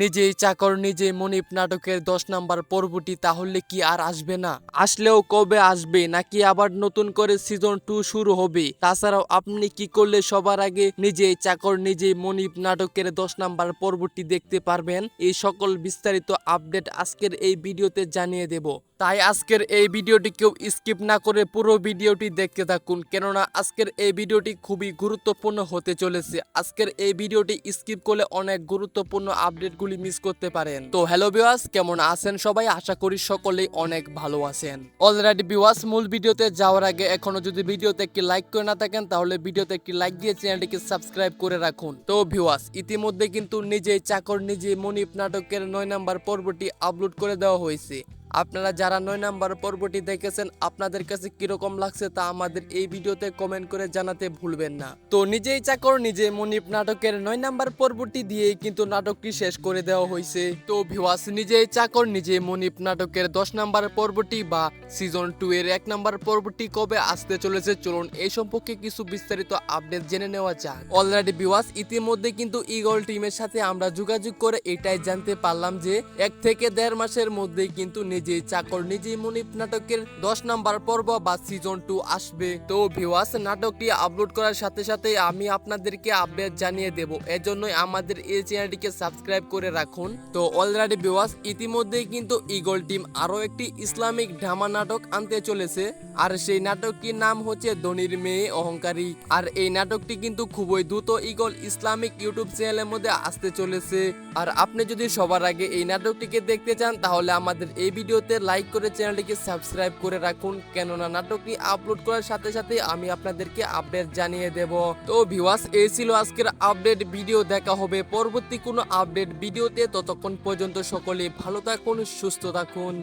নিজেই চাকর নিজে মনিপ নাটকের দশ নাম্বার পর্বটি, তাহলে কি আর আসবে না? আসলেও কবে আসবে? নাকি আবার নতুন করে সিজন টু শুরু হবে? তাছাড়াও আপনি কি করলে সবার আগে নিজেই চাকর, নিজেই মনিপ নাটকের দশ নাম্বার পর্বটি দেখতে পারবেন? এই সকল বিস্তারিত আপডেট আজকের এই ভিডিওতে জানিয়ে দেব। তাই আজকের এই ভিডিওটি কেউ স্কিপ না করে পুরো ভিডিওটি দেখতে থাকুন। কেননা আজকের এই ভিডিওটি খুবই গুরুত্বপূর্ণ হতে চলেছে। আজকের এই ভিডিওটি স্কিপ করলে অনেক গুরুত্বপূর্ণ আপডেটগুলি মিস করতে পারেন। তো হ্যালো বিওয়াস কেমন আছেন সবাই? আশা করি সকলেই অনেক ভালো আছেন। অলরেডি বিওয়াস মূল ভিডিওতে যাওয়ার আগে এখনও যদি ভিডিওতে একটি লাইক করে না থাকেন, তাহলে ভিডিওতে একটি লাইক দিয়ে চ্যানেলটিকে সাবস্ক্রাইব করে রাখুন। তো ভিওয়াস ইতিমধ্যে কিন্তু নিজেই চাকর নিজে মনিপ নাটকের নয় নাম্বার পর্বটি আপলোড করে দেওয়া হয়েছে। আপনারা যারা নয় নাম্বার পর্বটি দেখেছেন, আপনাদের কাছে কীরকম লাগছে তা আমাদের এই ভিডিওতে কমেন্ট করে জানাতে ভুলবেন না। তো নিজেই চাকর নিজে মনিপ নাটকের নয় নাম্বার পর্বটি দিয়েই কিন্তু নাটকটি শেষ করে দেওয়া হয়েছে। তো ভিওয়াস নিজেই চাকর নিজে মনিপ নাটকের দশ নাম্বার পর্বটি বা সিজন টু এর এক নাম্বার পর্বটি কবে আসতে চলেছে, চলুন এই সম্পর্কে কিছু বিস্তারিত আপডেট জেনে নেওয়া যাক। অলরেডি ভিওয়াস ইতিমধ্যে কিন্তু ইগল টিমের সাথে আমরা যোগাযোগ করে এটাই জানতে পারলাম যে এক থেকে দেড় মাসের মধ্যেই কিন্তু নিজেই চাকর, নিজেই মনিপ নাটকের দশ নাম্বার পর্ব বা সিজন টু আসবে। তো ভিওয়াস নাটকটি আপলোড করার সাথে সাথে আমি আপনাদেরকে আপডেট জানিয়ে দেব। এজন্যই আমাদের এই চ্যানেলটিকে সাবস্ক্রাইব করে রাখুন। তো অলরেডি ভিওয়াস ইতিমধ্যেই কিন্তু ইগল টিম আরও একটি ইসলামিক ড্রামা নাটক আনতে চলেছে। আর সেই নাটকটির নাম হচ্ছে ধনির মেয়ে অহংকারী। আর এই নাটকটি কিন্তু খুবই দ্রুত ইগল ইসলামিক ইউটিউব চ্যানেলের মধ্যে আসতে চলেছে। আর আপনি যদি সবার আগে এই নাটকটিকে দেখতে চান, তাহলে আমাদের এই ভিডিওতে লাইক করে চ্যানেলটিকে সাবস্ক্রাইব করে রাখুন। কেননা নাটকটি আপলোড করার সাথে সাথে আমি আপনাদেরকে আপডেট জানিয়ে দেব। তো ভিওয়াস এই ছিল আজকের আপডেট ভিডিও দেখা হবে পরবর্তী কোনো আপডেট ভিডিওতে ততক্ষণ পর্যন্ত সকলে ভালো থাকুন, সুস্থ থাকুন।